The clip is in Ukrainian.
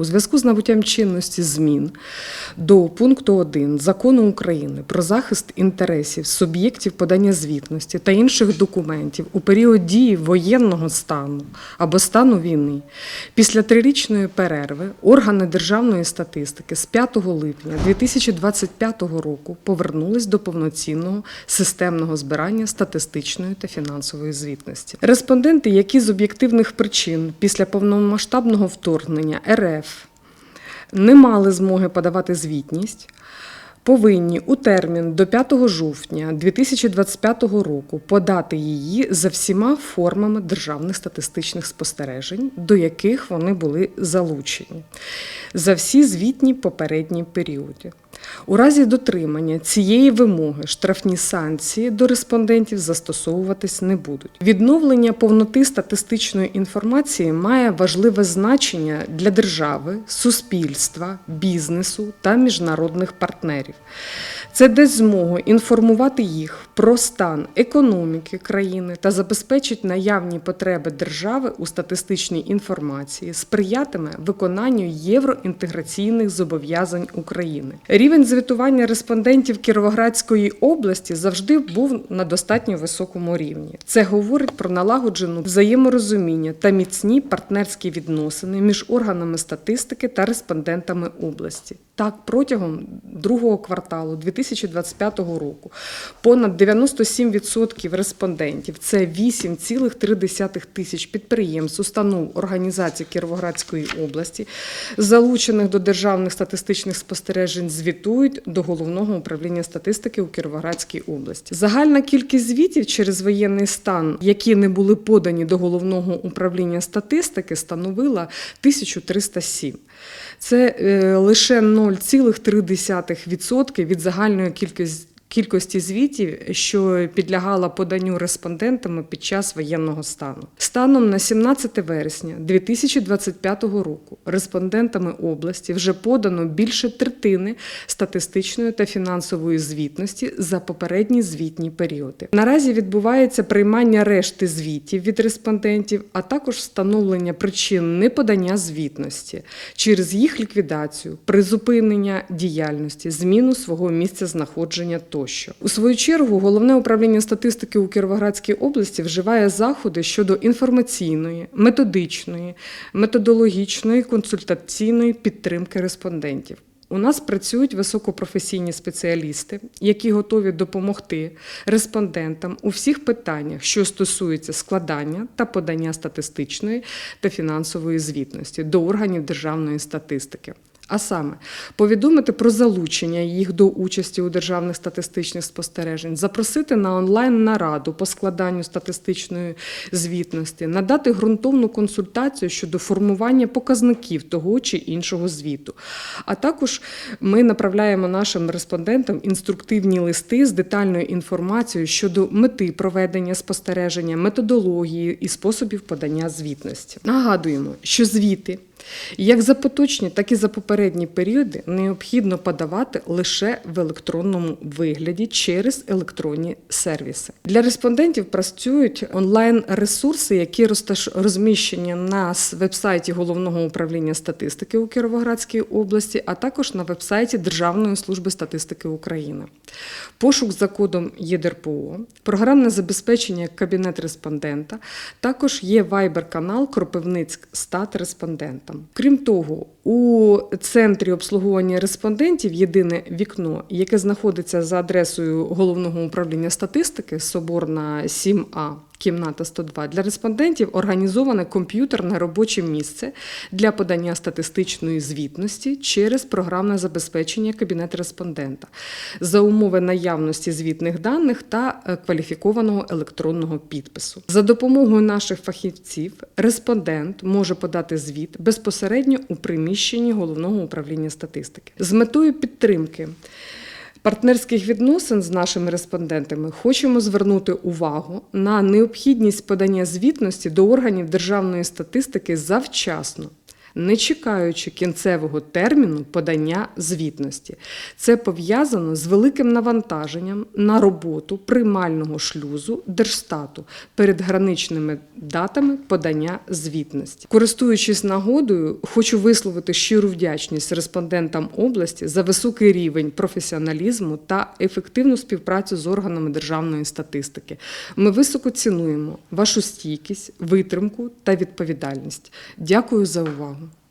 У зв'язку з набуттям чинності змін до пункту 1 Закону України про захист інтересів суб'єктів подання звітності та інших документів у період дії воєнного стану або стану війни після трирічної перерви органи державної статистики з 5 липня 2025 року повернулись до повноцінного системного збирання статистичної та фінансової звітності. Респонденти, які з об'єктивних причин після повномасштабного вторгнення РФ не мали змоги подавати звітність, повинні у термін до 5 жовтня 2025 року подати її за всіма формами державних статистичних спостережень, до яких вони були залучені, за всі звітні попередні періоди. У разі дотримання цієї вимоги штрафні санкції до респондентів застосовуватись не будуть. Відновлення повноти статистичної інформації має важливе значення для держави, суспільства, бізнесу та міжнародних партнерів. Це дасть змогу інформувати їх про стан економіки країни та забезпечить наявні потреби держави у статистичній інформації, сприятиме виконанню євроінтеграційних зобов'язань України. Рівень звітування респондентів Кіровоградської області завжди був на достатньо високому рівні. Це говорить про налагоджену взаєморозуміння та міцні партнерські відносини між органами статистики та респондентами області. Так, протягом другого кварталу 2025 року понад 97% респондентів це 8,3 тисяч підприємств, установ організацій Кіровоградської області, залучених до державних статистичних спостережень, звітують до головного управління статистики у Кіровоградській області. Загальна кількість звітів через воєнний стан, які не були подані до головного управління статистики, становила 1307. Це е, лише 0,3% від загальної кількості. Кількості звітів, що підлягала поданню респондентами під час воєнного стану, станом на 17 вересня 2025 року респондентами області вже подано більше третини статистичної та фінансової звітності за попередні звітні періоди. Наразі відбувається приймання решти звітів від респондентів, а також встановлення причин неподання звітності через їх ліквідацію, призупинення діяльності, зміну свого місця знаходження тощо. У свою чергу головне управління статистики у Кіровоградській області вживає заходи щодо інформаційної, методичної, методологічної, консультаційної підтримки респондентів. У нас працюють високопрофесійні спеціалісти, які готові допомогти респондентам у всіх питаннях, що стосуються складання та подання статистичної та фінансової звітності до органів державної статистики. А саме повідомити про залучення їх до участі у державних статистичних спостережень, запросити на онлайн нараду по складанню статистичної звітності, надати ґрунтовну консультацію щодо формування показників того чи іншого звіту. А також ми направляємо нашим респондентам інструктивні листи з детальною інформацією щодо мети проведення спостереження, методології і способів подання звітності. Нагадуємо, що звіти. Як за поточні, так і за попередні періоди необхідно подавати лише в електронному вигляді через електронні сервіси. Для респондентів працюють онлайн-ресурси, які розміщені на вебсайті Головного управління статистики у Кіровоградській області, а також на вебсайті Державної служби статистики України. Пошук за кодом ЄДРПО, програмне забезпечення кабінет респондента, також є вайбер-канал Кропивницьк стат респондентам. Крім того, у центрі обслуговування респондентів єдине вікно, яке знаходиться за адресою головного управління статистики Соборна 7А. Кімната 102 для респондентів організоване комп'ютерне робоче місце для подання статистичної звітності через програмне забезпечення кабінет респондента за умови наявності звітних даних та е, кваліфікованого електронного підпису. За допомогою наших фахівців респондент може подати звіт безпосередньо у приміщенні головного управління статистики з метою підтримки. Партнерських відносин з нашими респондентами хочемо звернути увагу на необхідність подання звітності до органів державної статистики завчасно не чекаючи кінцевого терміну подання звітності. Це пов'язано з великим навантаженням на роботу приймального шлюзу Держстату перед граничними датами подання звітності. Користуючись нагодою, хочу висловити щиру вдячність респондентам області за високий рівень професіоналізму та ефективну співпрацю з органами державної статистики. Ми високо цінуємо вашу стійкість, витримку та відповідальність. Дякую за увагу.